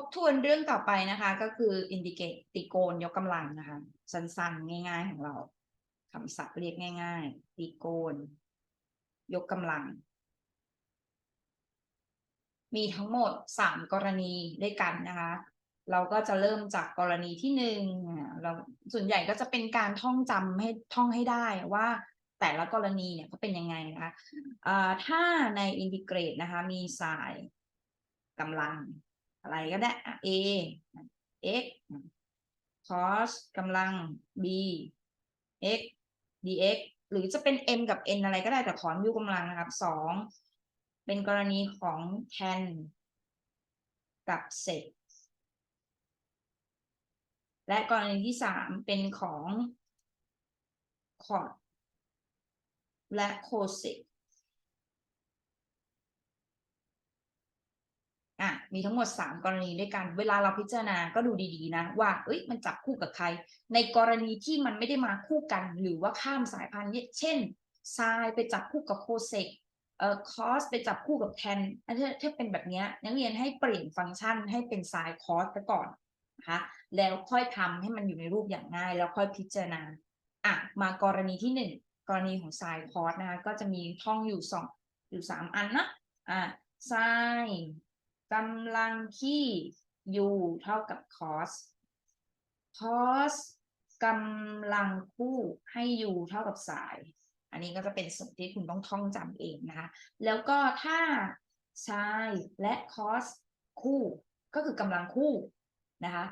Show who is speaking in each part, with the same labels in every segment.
Speaker 1: บทวนเรื่องต่อไปนะคะ ก็คือ indicate ตรีโกณยกกำลังนะคะ สั้นๆ ง่ายๆ ของเราคำศัพท์เรียกง่าย ๆตรีโกณยกกำลัง มีทั้งหมดสามกรณีด้วยกันนะคะ เราก็จะเริ่มจากกรณีที่หนึ่งเราส่วนใหญ่ก็จะเป็นการท่องจำให้ท่องให้ได้ว่าแต่ละกรณีเนี่ยเขาเป็นยังไงนะคะอ่าถ้าใน integrate นะคะ มีสายกำลัง อะไรก็ได้อะ a x cos กำลัง b x dx หรือจะเป็น m กับ n อะไรก็ได้แต่ขอนยกกำลังนะครับสองเป็นกรณีของ tan กับ sec และกรณีที่สามเป็นของ cot และ cosec อะมีทั้งหมด 3 กรณีด้วยกัน เวลาเราพิจารณาก็ดูดีๆนะว่าเอ้ยมันจับคู่กับใคร ในกรณีที่มันไม่ได้มาคู่กัน หรือว่าข้ามสายพันธุ์เช่นไซไปจับคู่กับโคเซกเอ่อคอสไปจับคู่กับแทนอันที่ถ้าเป็นแบบนี้นักเรียนให้เปลี่ยนฟังก์ชันให้เป็นไซคอสไปก่อนนะคะแล้วค่อยทำให้มันอยู่ในรูปอย่างง่าย แล้วค่อยพิจารณาอะมากรณีที่หนึ่งกรณีของไซคอสนะคะก็จะมีท่องอยู่สองอยู่สามอันนะอะไซ กำลังที่ u เท่ากับ cos cos กำลังคู่ให้ u เท่ากับสาย อันนี้ก็จะเป็นสิ่งที่คุณต้องท่องจำเองนะคะ แล้วก็ถ้า sin และ cos คู่ก็คือกำลังคู่นะคะ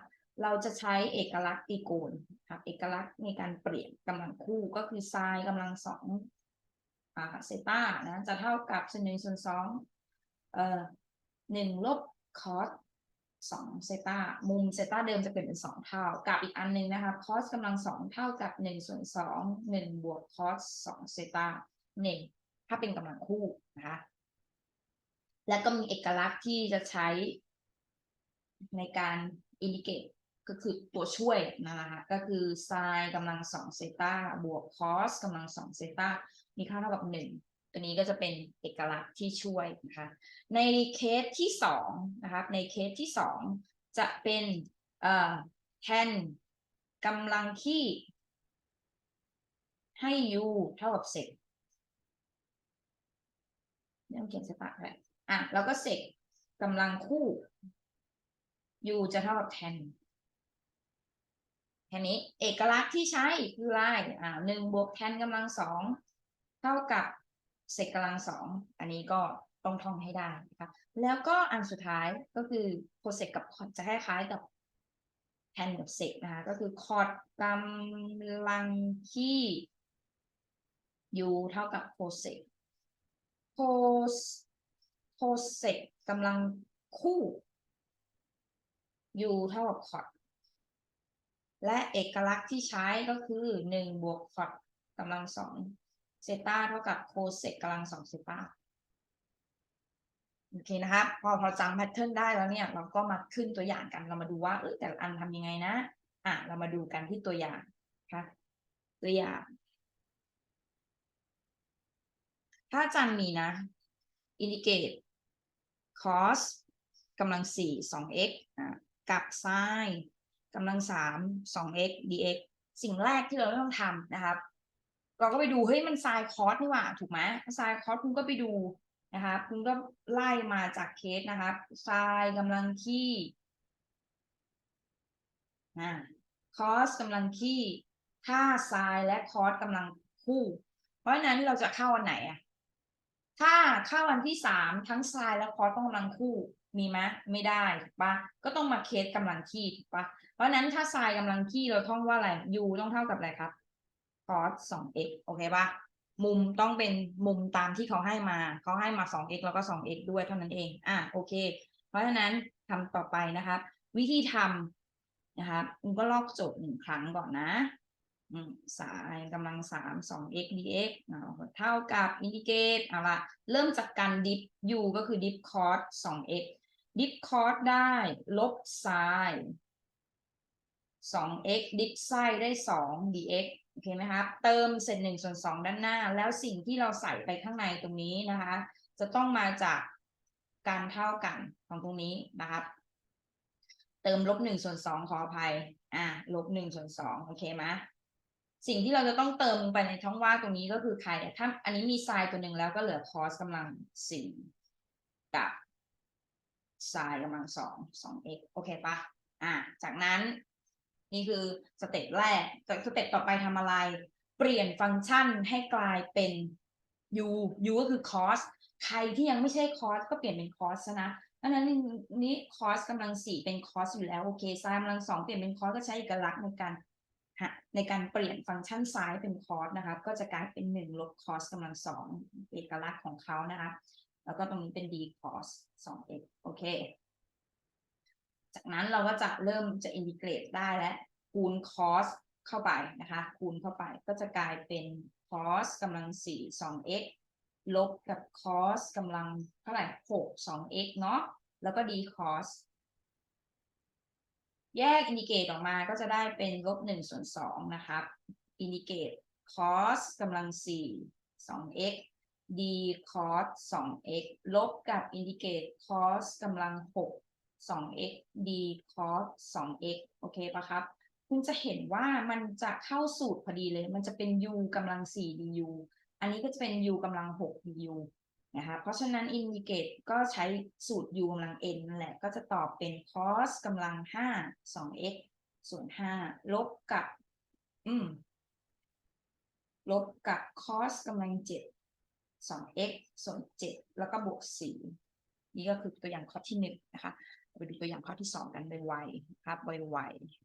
Speaker 1: เราจะใช้เอกลักษณ์ตรีโกณครับเอกลักษณ์ในการเปลี่ยนกำลังคู่ก็คือ sin กำลังสองอ่าเซต้านะจะเท่ากับส่วนหนึ่งส่วนสองเอ่อ หนึ่งลบคอสสองเซตามุมเซตาเดิมจะเปลี่ยนเป็นสองเท่า กับอีกอันหนึงนะคะคอสกำลังสองเท่ากับหนึ่งส่วนสองหนึ่งบวกคอสสองเซตาหนึ่งถ้าเป็นกำลังคู่นะคะแล้วก็มีเอกลักษณ์ที่จะใช้ในการอินดิเกตก็คือตัวช่วยนะคะก็คือ sin กำลังสองเซตาบวก cos กำลังสองเซตามีค่าเท่ากับหนึ่ง ตัวนี้ก็จะเป็นเอกลักษณ์ที่ช่วยนะคะในเคสที่สองนะครับในเคสที่สองจะเป็นเอ่อแทนกำลังที่ให้ u เท่ากับเซกเริ่มเขียนสปะไปอะแล้วก็เซกกำลังคู่ u จะเท่ากับแทนแค่นี้เอกลักษณ์ที่ใช้คืออะไรอ่าหนึ่งบวกแทนกำลังสองเท่ากับ เศษกำลังสองอันนี้ก็ต้องท่องให้ได้นะคะแล้วก็อันสุดท้ายก็คือโคเซกกับคอดจะคล้ายๆกับแทนกับเซกนะคะก็คือคอดกำลังที่ u เท่ากับโคเซกโคโคเซกกำลังคู่ u เท่ากับคอดและเอกลักษณ์ที่ใช้ก็คือหนึ่งบวกคอดกำลังสอง เซตาเท่ากับโคเซกกำลังสองเซตาโอเคนะครับพอพอจำแพทเทิร์นได้แล้วเนี่ย เราก็มาขึ้นตัวอย่างกันเรามาดูว่าเออแต่ละอันทำยังไงนะ อะ เรามาดูกันที่ตัวอย่างค่ะตัวอย่างถ้าจารย์มีนะ indicate cos กำลังสี่สอง x อะกับ sin กำลังสามสอง x dx สิ่งแรกที่เราต้องทำนะครับ เราก็ไปดูเฮ้ยมันไซน์คอสนี่หว่าถูกไหมไซน์คอสคุณก็ไปดูนะคะคุณก็ไล่มาจากเคสนะครับไซน์กำลังที่อ่าคอสกำลังที่ถ้าไซน์และคอสกำลังคู่ เพราะฉะนั้นเราจะเข้าวันไหนอะถ้าเข้าวันที่สามทั้งไซน์และคอสต้องกำลังคู่มีไหมไม่ได้ถูกปะก็ต้องมาเคสกำลังที่ถูกปะเพราะฉะนั้นถ้าไซน์กำลังที่เราท่องว่าอะไร u ต้องเท่ากับอะไรครับ cos 2x โอเคปะมุมต้องเป็นมุมตามที่เขาให้มา เขาให้มา 2x แล้วก็ 2x ด้วยเท่านั้นเอง อะโอเค เพราะฉะนั้นทำต่อไปนะคะวิธีทำนะคะคุณก็ลอกโจทย์หนึ่งครั้งก่อนนะสายกำลัง3 2x dx เท่ากับอินทิเกตเอาละเริ่มจากการดิฟ u ก็คือดิฟคอส 2x ดิฟคอสได้ลบไซน์ 2x ดิฟไซได้ 2 dx โอเคไหมคะเติมเศษหนึ่งส่วน2ด้านหน้า แล้วสิ่งที่เราใส่ไปข้างในตรงนี้นะคะ จะต้องมาจากการเท่ากันของตรงนี้นะครับเติมลบหนึ่งส่วนสองขออภัย อ่าลบหนึ่งส่วนสองโอเคไหมสิ่งที่เราจะต้องเติมไปในท้องว่างตรงนี้ก็คือใครถ้าอันนี้มีไซน์ตัวหนึ่งแล้วก็เหลือคอสกำลังสี่กับไซน์กำลังสองสองเอ็กโอเคปะอ่าจากนั้น นี่คือสเต็ปแรกจากสเต็ปต่อไปทำอะไร เปลี่ยนฟังก์ชันให้กลายเป็น u u ก็คือ cos ใครที่ยังไม่ใช่ cos ก็เปลี่ยนเป็น cos ซะนะอันนั้นนี้ cos กำลังสี่เป็น cos อยู่แล้วโอเค sin กำลังสองเปลี่ยนเป็น cos ก็ใช้เอกลักษณ์ในการในการเปลี่ยนฟังก์ชันซ้ายเป็น cos นะครับก็จะกลายเป็นหนึ่งลบ cos กำลังสองเอกลักษณ์ของเขานะคะแล้วก็ตรงนี้เป็น d cos สอง x โอเค จากนั้นเราก็จะเริ่มจะอินทิเกรตได้แล้วคูณ cos เข้าไปนะคะ คูณเข้าไปก็จะกลายเป็น cos กำลังสี่สอง x ลบกับ cos กำลังเท่าไหร่หกสอง x เนาะแล้วก็ d cos แยกอินดิเกตออกมาก็จะได้เป็นลบหนึ่งส่วนสองนะครับอินดิเกต cos กำลังสี่สอง x d cos สอง x ลบกับอินดิเกต cos กำลัง หกสอง x d cos สอง x โอเคปะครับ คุณจะเห็นว่ามันจะเข้าสูตรพอดีเลย มันจะเป็น u กำลังสี่ du อันนี้ก็จะเป็น u กำลังหก du นะคะเพราะฉะนั้น indicate ก็ใช้สูตร u กำลัง n นั่นแหละ ก็จะตอบเป็น cos กำลังห้าสอง x ส่วนห้าลบกับ อืม ลบกับ cos กำลังเจ็ดสอง x ส่วนเจ็ดแล้วก็บวกสี่นี่ก็คือตัวอย่างข้อที่หนึ่งนะคะไปดูตัวอย่างข้อที่สองกันไวๆครับไวๆ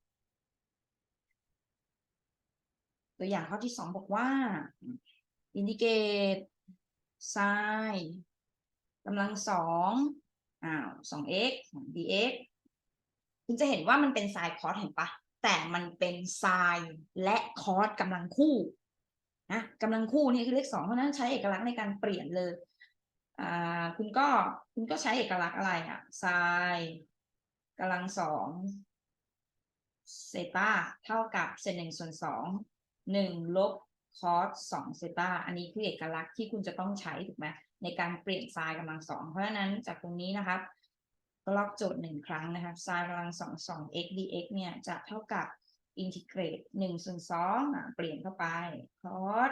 Speaker 1: ตัวอย่างข้อที่สองบอกว่า indicate sin กำลังสองอ้าวสอง x dx คุณจะเห็นว่ามันเป็น sin cos เห็นปะแต่มันเป็น sin และ cos กำลังคู่นะกำลังคู่นี่คือเลขสองเพราะนั้นใช้เอกลักษณ์ในการเปลี่ยนเลย อ่าคุณก็คุณก็ใช้เอกลักษณ์อะไรอะ sin กำลังสองเซตาเท่ากับเศษหนึ่งส่วนสองหนึ่งลบ cos สองเซตาอันนี้คือเอกลักษณ์ที่คุณจะต้องใช้ถูกไหมในการเปลี่ยนไซน์กำลังสองเพราะฉะนั้นจากตรงนี้นะครับก็ลอกโจทย์หนึ่งครั้งนะครับไซน์กำลังสองสอง x dx เนี่ยจะเท่ากับอินทิเกรตหนึ่งส่วนสองเปลี่ยนเข้าไป cos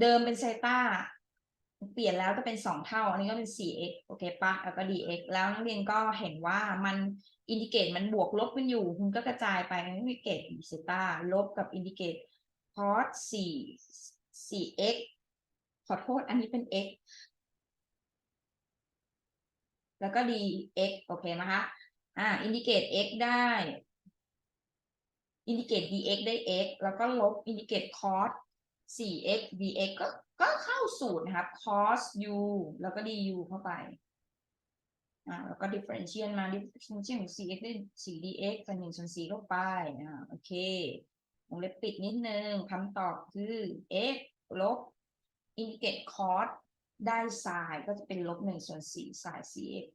Speaker 1: เดิมเป็นเซตา เปลี่ยนแล้วก็เป็นสองเท่า อันนี้ก็เป็น 4x โอเคปะแล้วก็ dx แล้วนักเรียนก็เห็นว่ามันอินดิเกตมันบวกลบกันอยู่ คุณก็กระจายไปอินดิเกตเซต้าลบกับอินดิเกต cos สี่สี่ x ขอโทษอันนี้เป็น x แล้วก็ dx โอเคไหมคะอ่าอินดิเกต x ได้อินดิเกต dx ได้ x แล้วก็ลบอินดิเกต cos 4x dx ก็ก็เข้าสูตรนะครับ cos u แล้วก็ du เข้าไปอ่าแล้วก็ differentiate มา differentiate ของ 4x ได้ 4dx ส่1ส่วน4เข้าไปอ่าโอเควงเล็บปิดนิดนึงคำตอบคือ x ลบ indicate cos ได้ sin ก็จะเป็นลบหนึ่งส่วนสี่ sin 4x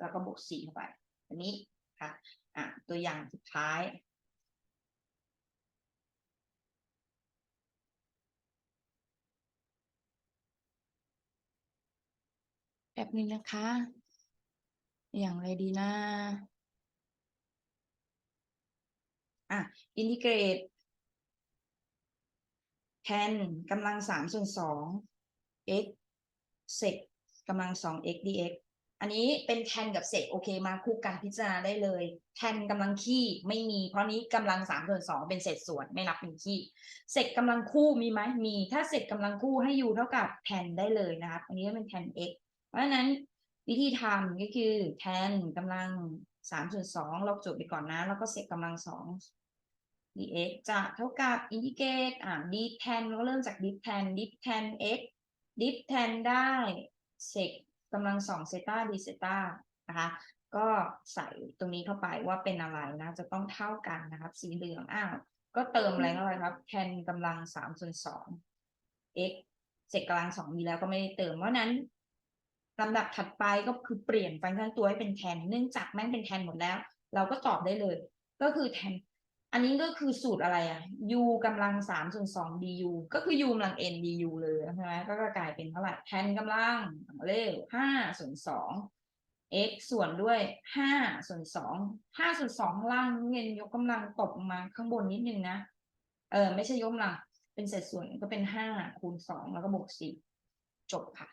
Speaker 1: แล้วก็บวกสี่เข้าไป อันนี้ค่ะอะตัวอย่างสุดท้าย แบบนึงนะคะ อย่างไรดีนะอะอินทิเกรต tan กำลังสามส่วนสอง x sec กำลังสอง x dx อันนี้เป็น tan กับ sec โอเคมาคู่กันพิจารณาได้เลย tan กำลังขี้ไม่มี เพราะนี้กำลังสามส่วนสองเป็นเศษส่วนไม่นับเป็นขี้ sec กำลังคู่มีไหมมี ถ้า sec กำลังคู่ให้ u เท่ากับ tan ได้เลยนะครับ อันนี้เป็น tan x เพราะฉะนั้นวิธีทำก็คือ tan กำลังสามส่วนสองลบโจทย์ไปก่อนนะ แล้วก็ sec กำลังสอง dx จะเท่ากับ indicate อ่า d tan เราก็เริ่มจาก d tan d tan x d tan ได้ sec กำลังสองเซต้า d เซต้านะคะก็ใส่ตรงนี้เข้าไปว่าเป็นอะไรนะ จะต้องเท่ากันนะครับ สีเหลืองอ้าวก็เติมอะไรเข้าไปครับ tan กำลังสามส่วนสอง x เศษกำลังสองมีแล้วก็ไม่ได้เติมเพราะนั้น ลำดับถัดไปก็คือเปลี่ยนฟังก์ชันตัวให้เป็น tan เนื่องจากแม่งเป็น tan หมดแล้ว เราก็ตอบได้เลย ก็คือ tan อันนี้ก็คือสูตรอะไรอะ u กำลังสามส่วนสอง du ก็คือ u กำลัง n du เลยใช่ไหมก็กลายเป็นเท่าไหร่ tan กำลังเลขห้าส่วนสอง x ส่วนด้วยห้าส่วนสองห้าส่วนสองข้างล่างเงินยกกำลังตกมาข้างบนนิดนึงนะ เออไม่ใช่ยกกำลัง เป็นเศษส่วนก็เป็นห้าคูณสองแล้วก็บวกสี่จบค่ะ